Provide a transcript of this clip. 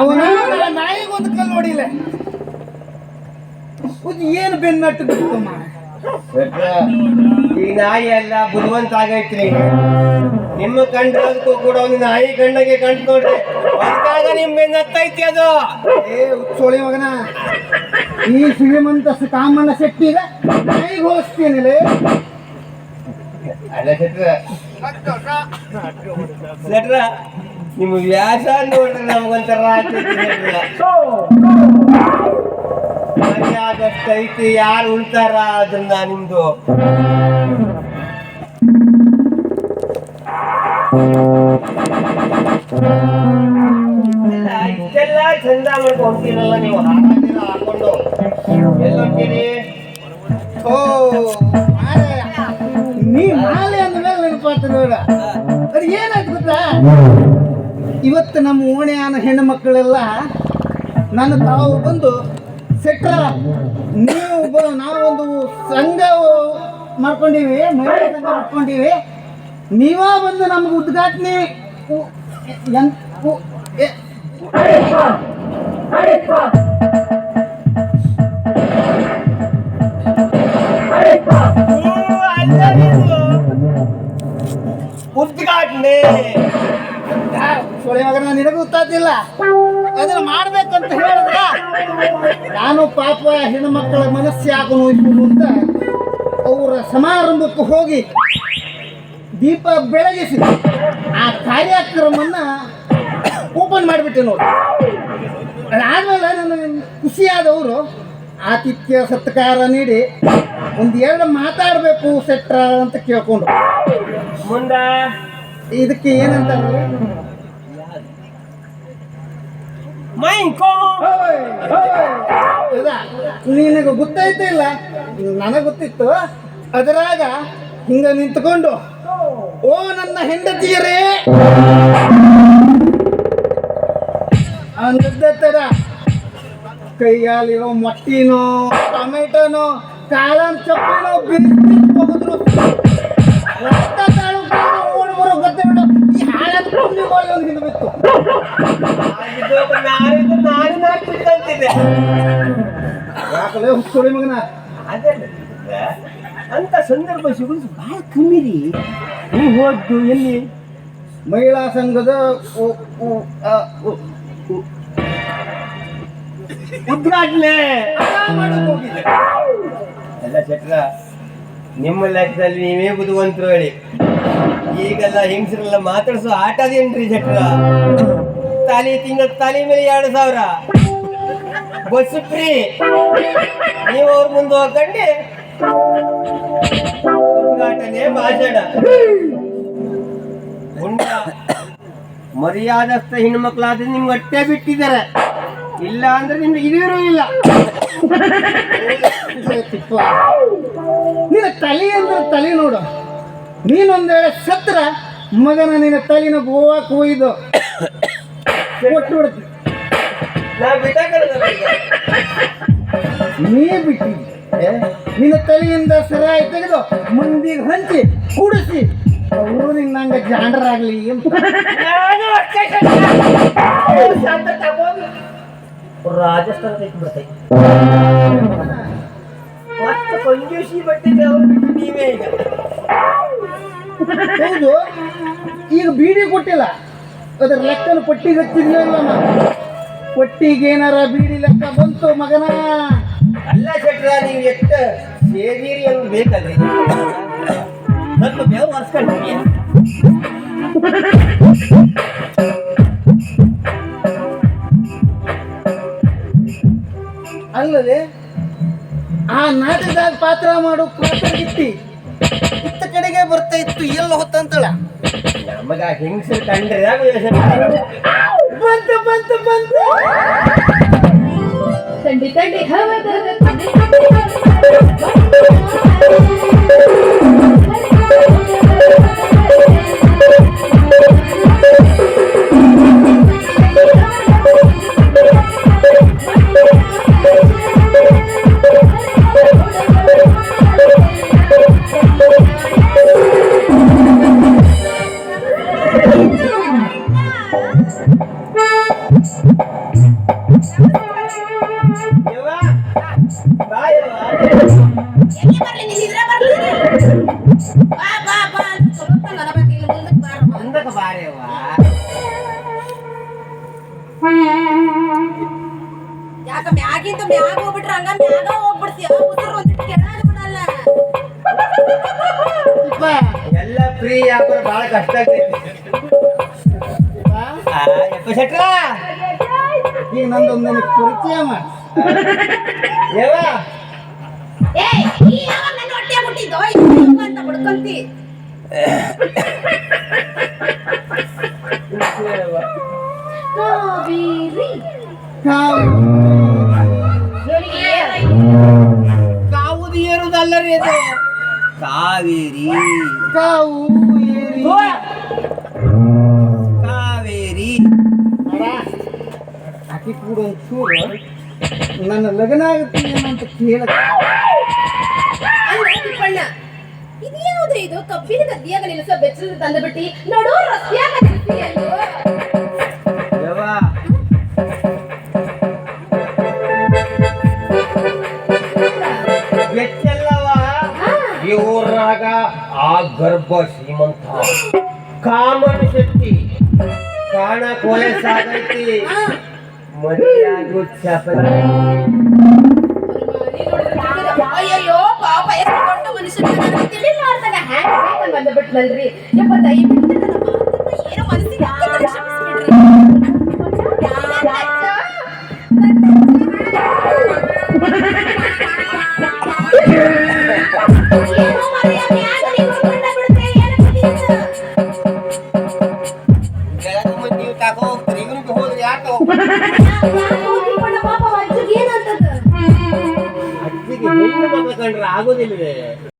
ಅವನ ನಾಯಿ ಕಲ್ಲು ಹೊಡಿಲ್ಲ ಇದು ಏನು ಬೆನ್ನಟ್ಟು ಬಿಡ್ತಮ್ಮ ಈ ನಾಯಿ ಎಲ್ಲ ಬುದ್ಧಿವಂತ ಆಗೈತ್ರಿ. ನಿಮ್ಮ ಕಂಡ್ರದಕ್ಕೂ ಕೂಡ ಒಂದು ನಾಯಿ ಕಣ್ಣಗೆ ಕಂಡು ನೋಡ್ರಿ. ಅದಕ್ಕಾಗ ನಿಮ್ ಬೆನ್ನತ್ತೈತಿ ಅದು. ಏ ಉಚ್ಚೋಳಿ ಮಗನ. ಈ ಶ್ರೀಮಂತ ಕಾಮಣ್ಣ ಶೆಟ್ಟಿ ನಾಯಿಗೆ ಹೋಲಿಸ್ತೀನಿಲ್ಲ ಶೆಟ್ರ ನಿಮ್ಮ ವ್ಯಾಸ ನೋಡ್ರಿ ನಮಗೊಂಥರ ಮರ್ಯಾದಷ್ಟೈತಿ ಯಾರು ಉಳ್ತಾರ ಅದನ್ನ ನಿಮ್ದು? ಇಷ್ಟೆಲ್ಲ ಚಂದ ಮಾಡ್ಕೊಂತೀರಲ್ಲ ನೀವು. ಹಾಕೊಂಡು. ಎಲ್ಲೊಂದಿರಿ ಓ. ಇವತ್ತು ನಮ್ಮ ಓಣೆಯಾನ ಹೆಣ್ಣು ಮಕ್ಕಳೆಲ್ಲ ನನ್ನ ತಾವು ಬಂದು, ಸೆಟ್ರ, ನೀವು ನಾವೊಂದು ಸಂಘ ಮಾಡ್ಕೊಂಡಿವಿ, ಮಹಿಳಾ ಸಂಘ ಮಾಡ್ಕೊಂಡಿವಿ. ನೀವ ಬಂದು ನಮ್ಗೆ ಉದ್ಘಾಟನೆ ಸೊಳೆ ಅದನ್ನ ಮಾಡ್ಬೇಕು ಅಂತ ಹೇಳಿದ್ರ? ನಾನು ಪಾಪ ಹೆಣ್ಣು ಮಕ್ಕಳ ಮನಸ್ಸು ಅಂತ ಅವರ ಸಮಾರಂಭಕ್ಕೆ ಹೋಗಿ ದೀಪ ಬೆಳಗಿಸಿ ಆ ಕಾರ್ಯಕ್ರಮನ್ನ ಓಪನ್ ಮಾಡಿಬಿಟ್ಟೆ ನೋಡಿ. ಅದಾದ್ಮೇಲೆ ನನಗೆ ಖುಷಿಯಾದವರು ಆತಿಥ್ಯ ಸತ್ಕಾರ ನೀಡಿ ಒಂದು ಎರಡು ಮಾತಾಡಬೇಕು ಸೆಟ್ರ ಅಂತ ಕೇಳ್ಕೊಂಡು. ಮುಂದ ಇದಕ್ಕೆ ಏನಂತ ನಿನಗ ಗೊತ್ತೈತೆ ಇಲ್ಲ? ನನಗೆ ಗೊತ್ತಿತ್ತು. ಅದರಾಗ ಹಿಂಗ ನಿಂತ್ಕೊಂಡು ಓ ನನ್ನ ಹೆಂಡತಿಯರೇ! ಅಂದದ್ದರ ಕೈಯಾಲಿರೋ ಮೊಟ್ಟಿನೋ ಟೊಮೆಟೋನೋ ಕಾಳನ್ ಚಪ್ಪಿನೋ ಬಿರಿಸಿ ಹೋಗಿದ್ರು ಯಾಕಲೇ ಮಗನ. ಅದಲ್ಲ ಅಂತ ಸಂದರ್ಭ ಸಿಗೋದು ಬಹಳ ಕಮ್ಮಿ ರೀ. ನೀವು ಹೋದ್ದು ಎಲ್ಲಿ? ಮಹಿಳಾ ಸಂಘದ ಉದ್ಘಾಟನೆ. ಎಲ್ಲ ಶೆಟ್ರ ನಿಮ್ಮ ಲೆಕ್ಕದಲ್ಲಿ ನೀವೇ ಬುದ್ಧಿವಂತರು ಹೇಳಿ. ಈಗೆಲ್ಲ ಹಿಂಸರೆಲ್ಲ ಮಾತಾಡಿಸೋ ಆಟದೇನ್ರಿ ಶೆಟ್ರ? ತಾಲಿ ತಿಂಗಳ ತಾಲಿ ಮೇಲೆ ಎರಡು ಸಾವಿರ. Bus free. ನೀವು ಅವ್ರ ಮುಂದೆ ಹೋಗ್ಕಂಡು. ಉದ್ಘಾಟನೆ ಭಾಷಣ. ಉಂಟ ಮರ್ಯಾದಸ್ಥ ಹೆಣ್ಮಕ್ಳಾದ್ರೆ ನಿಮ್ಗೆ ಹೊಟ್ಟೆ ಬಿಟ್ಟಿದ್ದಾರೆ. ಇಲ್ಲ ಅಂದ್ರೆ ನಿಮ್ಗೆ ಇದಿರೂ ಇಲ್ಲ ನೀನು ನಿನ್ನ ತಲೆ ಅಂದ್ರೆ ತಲೆ ನೋಡು. ನೀನೊಂದ್ ವೇಳೆ ಸತ್ರ ಮಗನ ನಿನ್ನ ತಲೆನ ಗೋವಾಕ್ ಹೋಯ್ದು ಕೊಟ್ಟು ಬಿಡುತ್ತೆ ನಾ. ನೀ ಬಿಟ್ಟಿದ್ದಿ? ನಿನ್ನ ತಲೆಯಿಂದ ಸರಿಯಾಗಿ ತೆಗೆದು ಮಂದಿಗೆ ಹಂಚಿ ಕೂಡಿಸಿ. ಅವರು ನಿನ್ನಂಗ ಜಾಂಡ್ರಾಗ್ಲಿ ಅಂತ. ನಾನು ಅಷ್ಟೇ ಕಣೆ. ಶಾಂತ ರಾಜಸ್ಥಾನಕ್ಕೆ ಬರ್ತೈತೆ ಮತ್ತೆ ಕಂಜೂಸಿ ಬಟ್ಟಿಗೆ ಅವ್ರು. ಬಿಟ್ಟು ನೀವೇ ಈಗ. ಹೌದು. ಈಗ ಬೀಡಿ ಕೊಟ್ಟಿಲ್ಲ. ಅದ್ರ ಲೆಕ್ಕನ ಪಟ್ಟಿಗೆ ಹಚ್ಚಿದ್ಲೇ ಇಲ್ಲ ನಾನು. ಪಟ್ಟಿಗೆ ಏನಾರ ಬೀಡಿ ಲೆಕ್ಕ ಬಂತು ಮಗನ? ಅಲ್ಲ ಶೆಟ್ರ ನೀವು ಎಷ್ಟು ಸೇದೀರಿ ಅಂತ ಬೇಕಲ್ರಿ ಸ್ವಲ್ಪ ಬೇವು ಒರೆಸ್ಕೊಂಡ್ರಿ ಅಲ್ಲದೆ ಆ ನಾಟಕದಾಗ ಪಾತ್ರ ಮಾಡೋ ಪಾತ್ರ ಗಿತ್ತಿ ಇತ್ತ ಕಡೆಗೆ ಬರ್ತಾ ಇತ್ತು, ಎಲ್ಲ ಹೊತ್ತಂತಳ ನಮಗ ಹೆಂಗಸರು ಕಂಡ್ರೆ ಬಂತು ಬಂತು ಬಂತು. ತಂಡಿ ತಂಡಿ ಹವದ ತಂಡಿ ಯಾಕ ಮ್ಯಾಗಿಂದ ಮ್ಯಾಗ ಹೋಗ್ಬಿಟ್ರ ಹಂಗ ಮ್ಯಾಗ ಹೋಗ್ಬಿಡ್ತಿ ಉಸಿರು ಒಂದಿಟ್ಟು ಕೆಳಗ ಎಲ್ಲ ಫ್ರೀ ಹಾಕೋದು ಬಹಳ ಕಷ್ಟ ಆಗ್ತೈತಿ. ಶೆಟ್ರ? ಈಗ ನಂದೊಂದು ಕುರ್ಚಿ ಅಮ್ಮ ಕಾವುದು ಏರುದಲ್ಲ ರೀ ಅದು ಕಾವೇರಿ. ಕಾವು ಕಾವೇರಿ. ಅಕ್ಕಿ ಕೂಡ ಚೂರು ನನ್ನ ಲಗ್ನ ಆಗುತ್ತೆ ಏನಂತ ಕೇಳ ಇದು ಕಬ್ಬಿನ ಗದ್ದಿಯಾಗ ನಿಲ್ಲಿಸೋ ಬೆಚ್ಚಲು ತಂದುಬಿಟ್ಟಿ ನೋಡು ರಸ್ತೆಯಾಗ ನಿಲ್ಸಿಯಲ್ಲೋ. ಯವ್ವ. ಬೆಚ್ಚಲ್ಲವ ಈ ಊರ್ನಾಗ ಆ ಗರ್ಭ ಶ್ರೀಮಂತ. ಕಾಮನ ಶಕ್ತಿ. ಕಾಣ ಕೊಲೆ ಸಾಗೈತಿ ಮದುವೆಯಾಗೋ ಚಪಲ ಅಯ್ಯಯ್ಯೋ ಪಾಪ ಎಷ್ಟು ದೊಡ್ಡ ಮನುಷ್ಯ ತಿಳಿಲಾರ್ದಾಗ ಹ್ಯಾಂಗ್ ಬಂದ್ಬಿಟ್ನಲ್ರಿ. ಯಪ್ಪ